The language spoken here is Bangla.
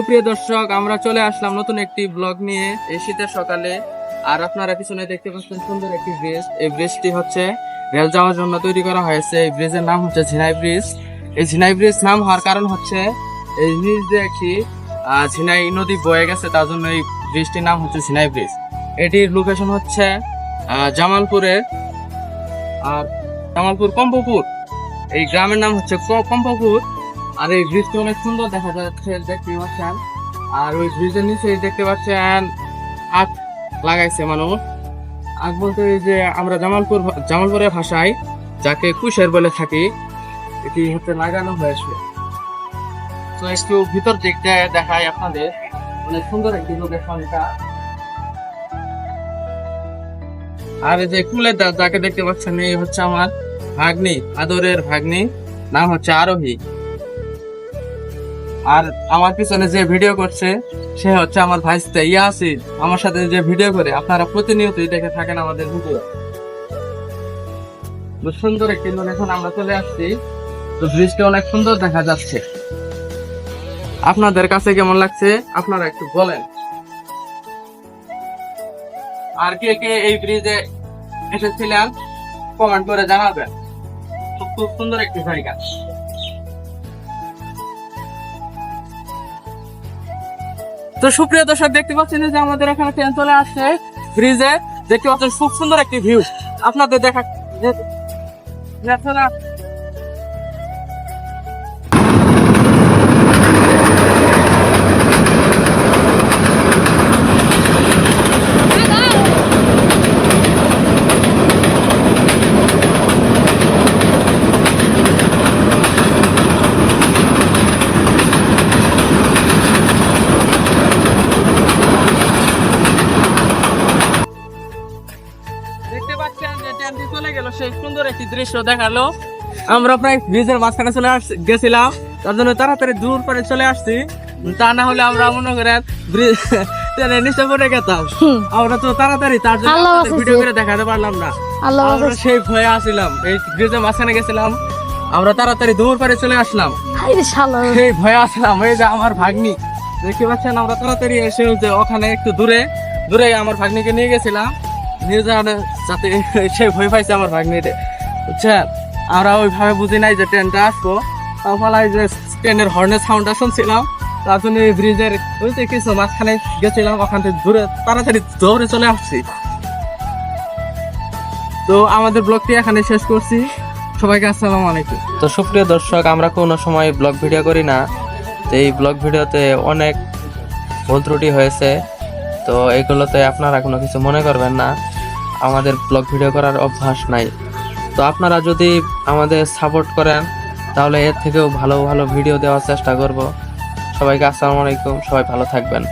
সুপ্রিয় দর্শক, আমরা চলে আসলাম নতুন একটি ব্লগ নিয়ে। এই শীতের সকালে, আর আপনারা পিছনে দেখতে পাচ্ছেন সুন্দর একটি ব্রিজ এই ব্রিজটি হচ্ছে রেল যাওয়ার জন্য তৈরি করা হয়েছে। এই ব্রিজের নাম হচ্ছে ঝিনাই ব্রিজ এই ঝিনাই ব্রিজ নাম হওয়ার কারণ হচ্ছে, এই ব্রিজ দিয়ে একটি ঝিনাই নদী বয়ে গেছে, তার জন্য এই ব্রিজটির নাম হচ্ছে ঝিনাই ব্রিজ এটির লোকেশন হচ্ছে জামালপুরে আর জামালপুর কম্পপুর। এই গ্রামের নাম হচ্ছে কম্পপুর। আর এই ব্রিজটি অনেক সুন্দর দেখা যাচ্ছে, দেখতে পাচ্ছেন। আর ওই ব্রিজের নিচে দেখতে পাচ্ছেন, আখ লাগাইছে মানুষ। আখ বলতে যে আমরা জামালপুর জামালপুরের ভাষায় যাকে কুশের বলে থাকি, এটি হচ্ছে লাগানো হয়েছে তো একটু ভিতর দিকটা দেখাই আপনাদের। অনেক সুন্দর একটি লোকেশন এটা। আর এই যে কুলের যাকে দেখতে পাচ্ছেন, এই হচ্ছে আমার ভাগ্নি, আদরের ভাগ্নি। নাম হচ্ছে আরোহী। আর আমার পিছনে যে ভিডিও করছে, সে হচ্ছে আমার ভাইস্তে ইয়াসিন আমার সাথে যে ভিডিও করে, আপনারা প্রতিনিয়তই দেখে থাকেন আমাদের ভিডিও সুন্দর একটি লোকেশন আমরা চলে আসছি। তো ব্রিজটি অনেক সুন্দর দেখা যাচ্ছে। আপনাদের কাছে কেমন লাগছে? আপনারা একটু বলেন। আর কে কে এই ব্রিজে এসেছিলেন কমেন্ট করে জানাবেন। খুব সুন্দর একটি জায়গা। তো সুপ্রিয় দর্শক, দেখতে পাচ্ছেন যে আমাদের এখানে ট্রেন চলে আসছে ব্রিজে। দেখতে পাচ্ছেন খুব সুন্দর একটি ভিউ। আপনাদের দেখা চলে যাচ্ছে সেই সুন্দর একটি দৃশ্য দেখাল। আমরা প্রায় ব্রিজের মাঝখানে চলে আস গেছিলাম। তার জন্য তাড়াতাড়ি দূর করে চলে আসছি। তা না হলে আমরা মনে করেন ব্রিজ নিচে পড়ে গেতাম। আমরা তো তাড়াতাড়ি তার জন্য আল্লাহ আপনাদের বাঁচাইছে। ভিডিও করে দেখাতে পারলাম না। আমরা সেই ভয়ে আসছিলাম এই ব্রিজের মাঝখানে গেছিলাম। আমরা তাড়াতাড়ি দূর করে চলে আসলাম। সেই ভয়ে আসলাম। এই যে আমার ভাগ্নি। দেখতে পাচ্ছেন আমরা তাড়াতাড়ি এসে ওখানে একটু দূরে দূরে আমার ভাগ্নিকে নিয়ে গেছিলাম। যাওয়ার যাতে সে ভয় পাইছে আমার ভাগ্নিতে। বুঝছেন আমরা ওইভাবে বুঝি নাই যে ট্রেনটা আসব। তারপর যে ট্রেনের হর্নের সাউন্ডটা শুনছিলাম। তার ব্রিজের ওই কিছু মাঝখানে গেছিলাম, ওখান থেকে দূরে তাড়াতাড়ি দৌড়ে চলে আসছি। তো আমাদের ব্লগটি এখানে শেষ করছি। সবাইকে আসসালামু আলাইকুম। তো সুপ্রিয় দর্শক, আমরা কোনো সময় ব্লগ ভিডিও করি না। তো এই ব্লগ ভিডিওতে অনেক ভুল ত্রুটি হয়েছে। তো এগুলোতে আপনারা কোনো কিছু মনে করবেন না। আমাদের ব্লগ ভিডিও করার অভ্যাস নাই। তো আপনারা যদি আমাদের সাপোর্ট করেন, তাহলে এর থেকেও ভালো ভালো ভিডিও দেওয়ার চেষ্টা করব। সবাইকে আসসালামু আলাইকুম, সবাই ভালো থাকবেন।